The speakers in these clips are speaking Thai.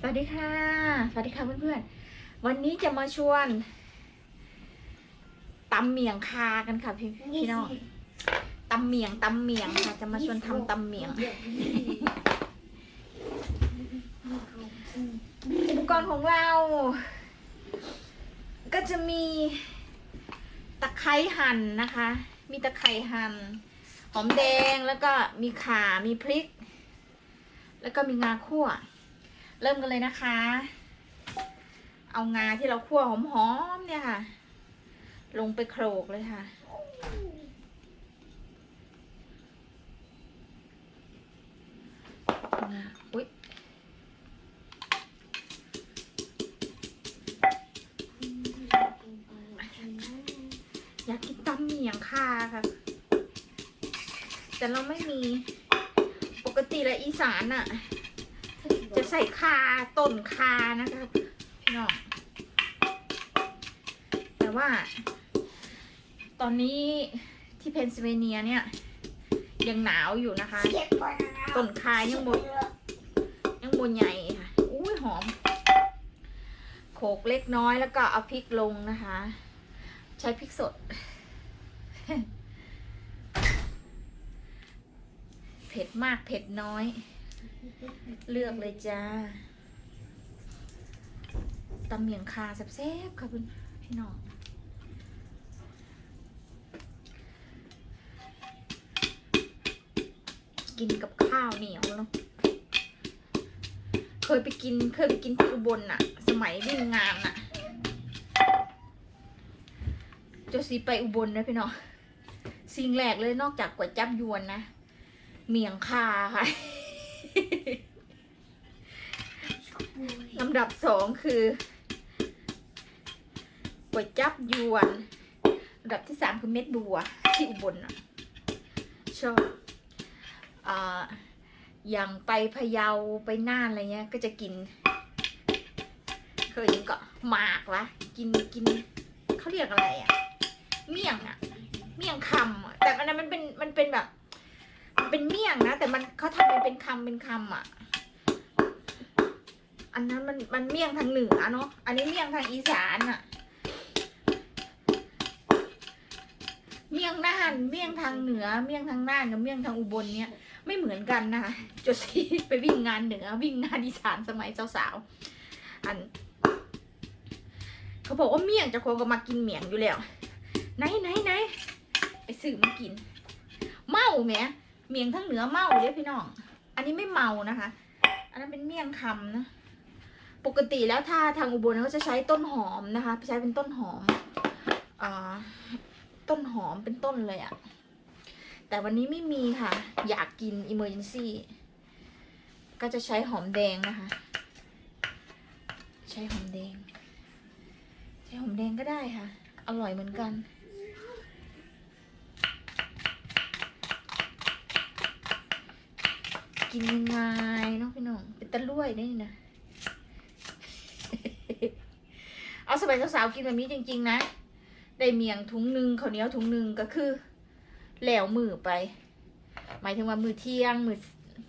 สวัสดีค่ะ สวัสดีค่ะเพื่อนๆ วันนี้จะมาชวนตำเมียงคากันค่ะพี่พี่น้องตำเมียงตำเมียงค่ะ จะมาชวนทำตำเมียง อุปกรณ์ของเรา ก็จะมีตะไคร้หั่นนะคะ มีตะไคร้หั่นหอมแดงแล้วก็มีข่ามีพริก แล้วก็มีงาคั่ว เริ่มกันเลยนะคะ เอางาที่เราคั่วหอมๆเนี่ยค่ะ ลงไปโขลกเลยค่ะงาอุ๊ยอยากกินตำเมียงค่าค่ะ แต่เราไม่มี ปกติแล้วอีสานอะ จะใส่คาต้นคานะคะพี่น้องแต่ว่า ตอนนี้ที่เพนซิลเวเนียเนี่ยยังหนาวอยู่นะคะ ต้นคายังบนยังบนใหญ่ค่ะอุ้ยหอม โขกเล็กน้อยแล้วก็เอาพริกลงนะคะ ใช้พริกสด เผ็ดมากเผ็ดน้อย เลือกเลยจ้าตำเมียงคาแซ่บๆค่ะคุณพี่น้องกินกับข้าวเหนียวเนาะเคยไปกินเคยไปกินที่อุบลน่ะ สมัยวิ่งงานน่ะจะสีไปอุบลนะพี่น้องสิ่งแรกเลยนอกจากก๋วยจับยวนนะ เมียงคาค่ะ ลำดับสองคือก๋วยจับยวนลำดับที่สามคือเม็ดบัวที่อุบลอะชอบอ่าอย่างไปพะเยาไปน่านอะไรเงี้ย ก็จะกิน เคยกินก็หมากวะกินกินเขาเรียกอะไรอะ เมี่ยงอะ เมี่ยงคำอะแต่อันนั้นมันเป็นมันเป็นแบบ เป็นเมี่ยงนะ แต่มันเขาทำมันเป็นคำเป็นคำอะ อันนั้นมันมันเมี่ยงทางเหนือเนาะ อันนี้เมี่ยงทางอีสานอะ เมี่ยงน่าน เมี่ยงทางเหนือ เมี่ยงทางน่านกับเมี่ยงทางอุบลเนี่ย ไม่เหมือนกันนะคะจดซีไปวิ่งงานเหนือ วิ่งงานอีสานสมัยสาวๆ อัน เขาบอกว่าเมี่ยงจะคนก็มากินเมี่ยงอยู่แล้ว ไหนไหนไหนไปซื้อมากิน เมาแหม เมี่ยงทั้งเหนือเมาเลยพี่น้อง อันนี้ไม่เมานะคะ อันนั้นเป็นเมี่ยงคำนะ ปกติแล้วถ้าทางอุบลเขาจะใช้ต้นหอมนะคะ ใช้เป็นต้นหอมอ่าต้นหอมเป็นต้นเลยอะแต่วันนี้ไม่มีค่ะ อยากกิน emergency ก็จะใช้หอมแดงนะคะ ใช้หอมแดง ใช้หอมแดงก็ได้ค่ะ อร่อยเหมือนกัน กินง่ายๆเนาะพี่น้องเป็นตะลุ่ยได้นี่นะเอาสบายสาวๆกินแบบนี้จริง ๆ นะได้เมียงถุงหนึ่งข้าวเหนียวถุงหนึ่งก็คือแล้วมือไป หมายถึงว่ามือเที่ยงมือ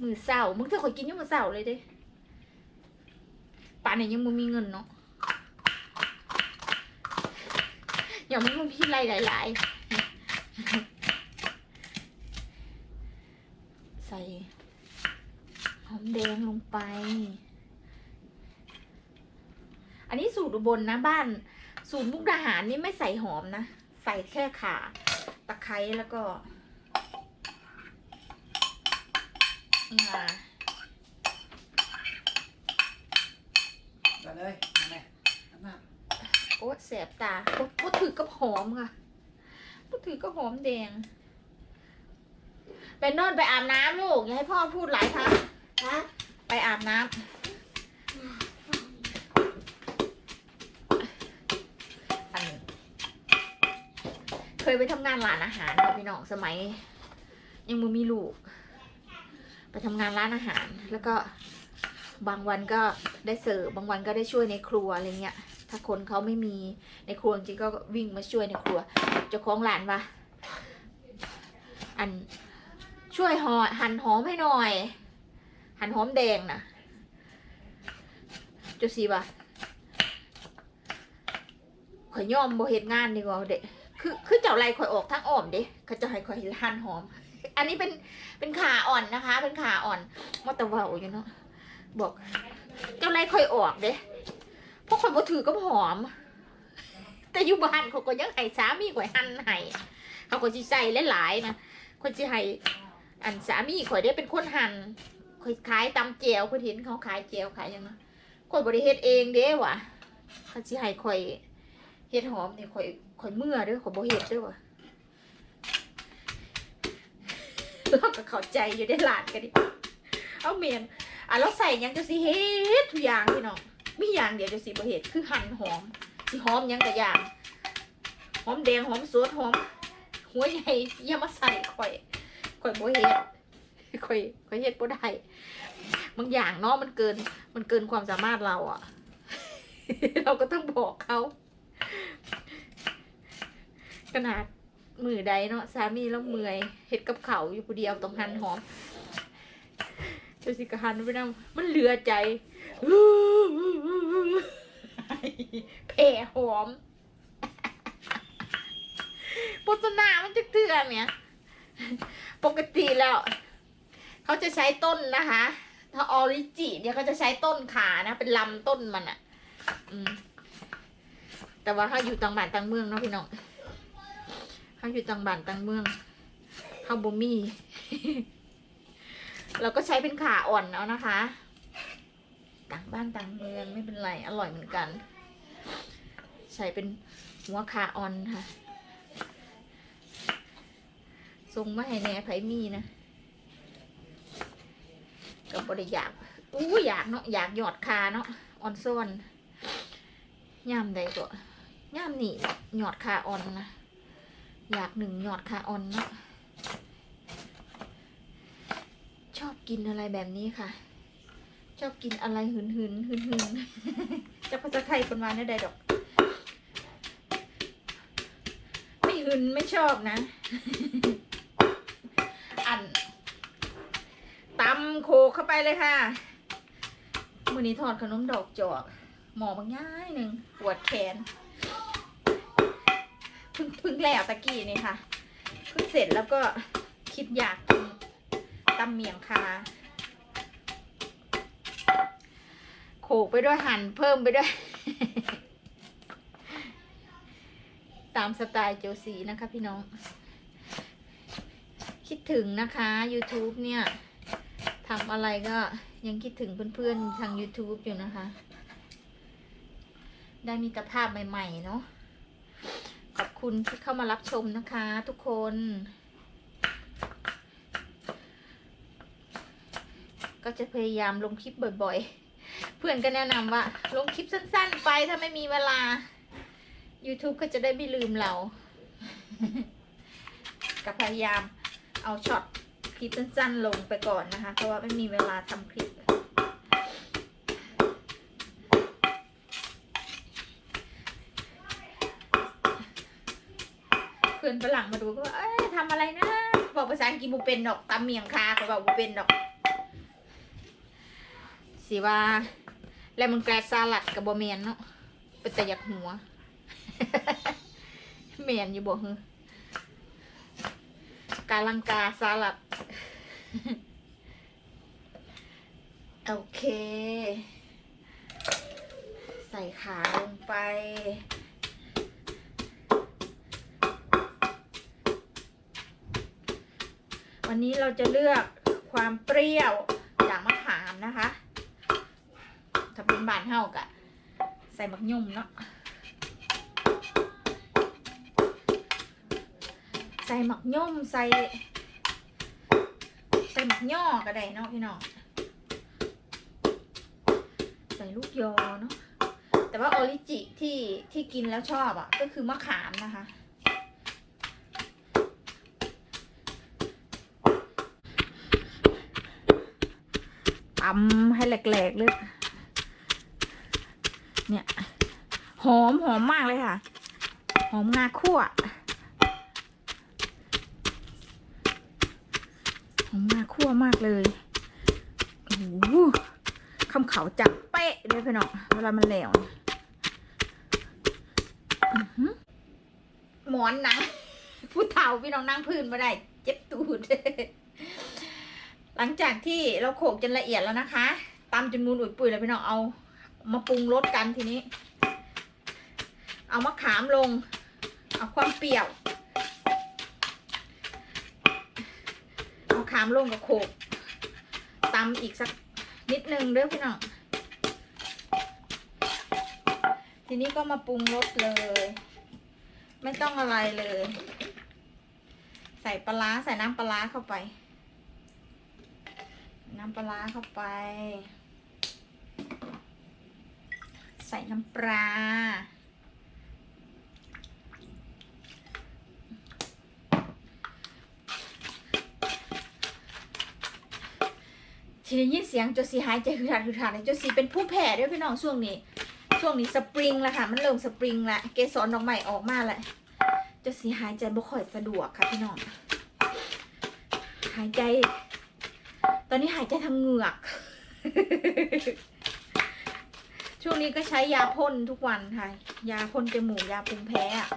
มือเศร้ามึงเธอคอยกินยังมือเศร้าเลยเด้ป่านนี้ยังมึงมีเงินเนาะอย่ามันมึงพี่ไรหลายๆใส่ หอมแดงลงไป อันนี้สูตรอุบลนะบ้าน สูตรมุกดาหารนี่ไม่ใส่หอมนะ ใส่แค่ข่าตะไคร้แล้วก็งาไปเลยมาแม่น้ำหนักโอ้แสบตาโอ้โอ้ถือกับหอมค่ะโอ้ถือกับหอมแดง ไปนอนไปอาบน้ำลูก อย่าให้พ่อพูดหลายครั้ง ฮะไปอาบน้ำอันเคยไปทำงานร้านอาหารค่ะพี่น้องสมัย ยังมือมีลูก ไปทำงานร้านอาหาร แล้วก็บางวันก็ได้เสิร์ฟบางวันก็ได้ช่วยในครัวอะไรเงี้ย ถ้าคนเขาไม่มีในครัวจริงก็วิ่งมาช่วยในครัวเจ้าของร้านว่าอันช่วยหอหั่นหอมให้หน่อย หั่นหอมแดงนะจะสิบ่ะข่อยย่อมบ่เฮ็ดงานดีกว่าเด็คือคือเจ้าไรข่อยออกทางอ้อมเด้เขาจะให้ข่อยหั่นหอม อันนี้เป็นเป็นขาอ่อนนะคะ เป็นขาอ่อนมาต่เว่าอยู่เนาะบอก เจ้าไรข่อยออกเด้เพราะข่อยบ่ถือก็หอม แต่อยู่บ้านเขาก็ยังให้สามีข่อยหั่นให้เขาก็สิใส่หลายๆนะข่อยสิให้อันสามีข่อยได้เป็นคนหั่น ข่อยขายตำเจียวข่อยเห็นเขาขายเจียวขายยังนะข่อยบ่ได้เฮ็ดเองเด้วะเขาสิให้ข่อยเฮ็ดหอมนี่ข่อยข่อยเมื่อเด้อข่อยบ่เฮ็ดเด้อวะเราก็เข้าใจอยู่ได้หลานกันดิเอาเมียนอะเราใส่ยังจะสิเฮ็ดทุกอย่างพี่น้องมีอย่างเดียวจะสิบ่เฮ็ดคือหั่นหอมสิหอมยังก็อย่างหอมแดงหอมสดหอมหัวใหญ่อย่ามาใส่ข่อยข่อยบ่เฮ็ด ข่อยข่อยเฮ็ดบ่ได้บางอย่างเนาะมันเกิน มันเกินความสามารถเราอะเราก็ต้องบอกเขาขนาดมือใดเนาะสามีแล้วเมื่อยเฮ็ดกับเขาอยู่ผู้เดียวต้องหันหอมเจ้าสิกหันไปนำมันเหลือใจแผ่หอมโฆษณามันจะเตือนเนี่ย ปกติแล้ว เขาจะใช้ต้นนะคะ ถ้าออริจิเนี่ยเขาจะใช้ต้นขานะ เป็นลำต้นมันอะ่ะอืมแต่ว่าถ้าอยู่ต่างบ้านต่างเมืองเนาะพี่น้องเขาอยู่ต่างบ้านต่างเมืองเขาบ่มีเราก็ใช้เป็นขาอ่อนเอานะคะ ต่างบ้านต่างเมืองไม่เป็นไร อร่อยเหมือนกันใส่เป็นหัวขาอ่อนค่ะทรงมาให้แหน่ไผมีนะ ก็บ่ได้อยากอู้อยากเนาะอยากหยอดคาเนาะอ่อนซ่อนย่ามใดก็ย่ามนี่หยอดคาออนนะอยากหนึ่งหยอดคาออนเนาะชอบกินอะไรแบบนี้ค่ะ ชอบกินอะไรหืนหืนหืนหืนจะภาษาไทยคนมาได้ใดดอก ไม่หืนไม่ชอบนะ อัน โคกเข้าไปเลยค่ะมือนี้ทอดขนมดอกจอก หมอบางย่ายหนึ่งปวดแขนเพิ่งเพิ่งแล้วตะกี้นี่ค่ะเพิ่งเสร็จแล้วก็คิดอยากกินตำเมียงคาโขกไปด้วยหั่นเพิ่มไปด้วย ตามสไตล์โจซีนะคะพี่น้อง คิดถึงนะคะ YouTube เนี่ย ทำอะไรก็ยังคิดถึงเพื่อนๆ ทาง YouTube อยู่นะคะ ได้มีตรภาพใหม่ ๆ เนาะขอบคุณที่เข้ามารับชมนะคะ ทุกคน ก็จะพยายามลงคลิปบ่อยๆ เพื่อนก็แนะนำว่า ลงคลิปสั้นๆ ไปถ้าไม่มีเวลา YouTube ก็จะได้ไม่ลืมเรา ก็พยายามเอาช็อต คลิปสั้นๆลงไปก่อนนะคะ เพราะว่าไม่มีเวลาทำคลิป เพื่อนฝรั่งมาดูก็ว่าเอ้ยทำอะไรนะ บอกภาษาอังกฤษบุเป็นดอกตำเมียงคาก็บอกบุเป็นดอกสิว่าแล้วมันแกลสลัดกับบะเมียนเนาะเป็นแต่อยากหัว เมียนอยู่บอกฮึ กาลังกาสลัด โอเค ใส่ขาลงไป วันนี้เราจะเลือกความเปรี้ยวจากมะขามนะคะ ถ้าเป็นบานเฮากะ ใส่มักยุ่มเนาะ ใส่หมักย่อมใส่ใส่หมักย่อก็ได้เนาะพี่น้องใส่ลูกยอเนาะแต่ว่าออริจิที่ที่กินแล้วชอบอะ่ะ ก็คือมะขามนะคะ ตำให้แหลกๆเลยเนี่ย หอมหอมมากเลยค่ะ หอมงาคั่ว หอมาคั่วมากเลยโอ้โหคำเขาจับเป๊ะเลยพี่น้องเวลามันแหลวหมอนหนังผู้เฒ่าพี่น้องนั่งพื้นมาได้ เจ็บตูดหลังจากที่เราโขกจนละเอียดแล้วนะคะตำจนมูนอุ่ยปุ๋ยแล้วพี่น้องเอา มาปรุงรสกันทีนี้ เอามะขามลง เอาความเปรี้ยวาขามลงกับโขลกตำอีกสักนิดนึงเด้อพี่น้องทีนี้ก็มาปรุงรสเลย ไม่ต้องอะไรเลย ใส่ปลาใส่น้ำปลาเข้าไป น้ำปลาเข้าไป ใส่น้ำปลา ทีนี้ยินเสียงจดสีหายใจคือขาดคือขาดเลยจดสีเป็นผู้แพ้ด้วยพี่น้องช่วงนี้ ช่วงนี้สปริงแล้วค่ะ มันเริ่มสปริงแล้วเกสรดอกไม้ออกมาแล้วจดสีหายใจบ่ค่อยสะดวกค่ะพี่น้องหายใจ ตอนนี้หายใจทางเหงือก ช่วงนี้ก็ใช้ยาพ่นทุกวันค่ะ ยาพ่นจมูกยาภูมิแพ้อะ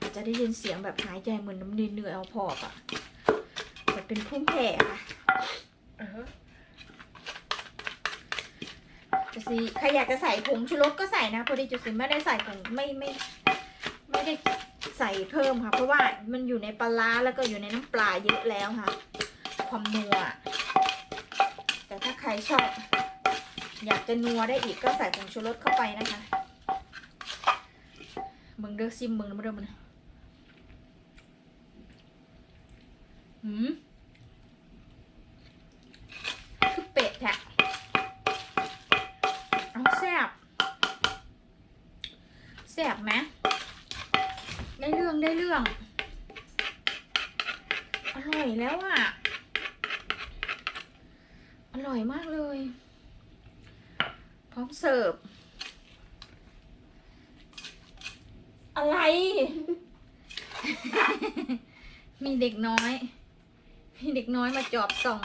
อาจจะได้ยินเสียงแบบหายใจเหมือนน้ำเหนื่อยเอาพอกอะแต่เป็นภูมิแพ้ค่ะ จุสีใครอยากจะใส่ผงชูรสก็ใส่นะพอดีจุสีไม่ได้ใส่ผงไม่ไม่ไม่ได้ใส่เพิ่มค่ะ เพราะว่ามันอยู่ในปลาร้าแล้วก็อยู่ในน้ำปลาเยอะแล้วค่ะ ความนัว แต่ถ้าใครชอบ อยากจะนัวได้อีกก็ใส่ผงชูรสเข้าไปนะคะมึงเด้อซิมมึงมเด้อมันหืมคือเป็ดแท้ เอาแซ่บ แซ่บไหมได้เรื่องได้เรื่อง อร่อยแล้วอะ อร่อยมากเลย พร้อมเสิร์ฟ อะไร มีเด็กน้อย มีเด็กน้อยมาจอบส่อง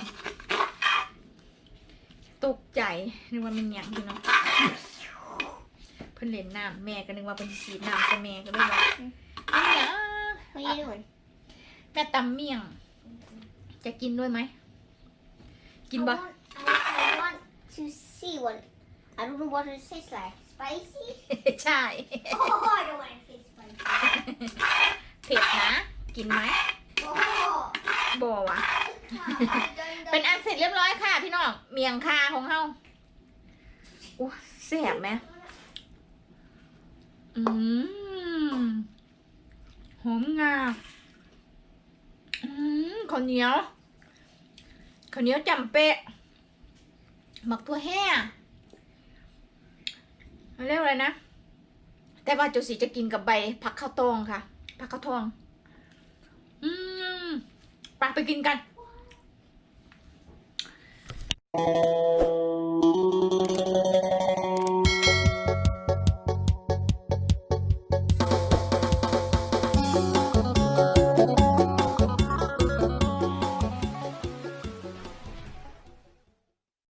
ตกใจนึกว่ามันหยังพี่น้อง พิ่นเล่นน้ำแม่ก็นึกว่าเพิ่นสิฉีดน้ำใส่แม่ก็เลยว่าอันเนี้ย What are you doing? แม่ตำเมี่ยง จะกินด้วยไหม กินบ่ I want, I, I want to see what. I don't know what it tastes like. Spicy? ใช่ Oh, I don't want it to taste spicy. เผ็ดนะ กินไหม Oh. บ่วะ เป็นอันเสร็จเรียบร้อยค่ะ พี่น้อง เมียงคาของเฮาอู้แซ่บไหม อืมหอมงาอืมข้าวเหนียวข้าวเหนียวจำเปะหมักตัวแห้เรียกอะไรนะ แต่ว่าจุสีจะกินกับใบผักข้าวตองค่ะ ผักข้าวทอง อืมไปไปกินกัน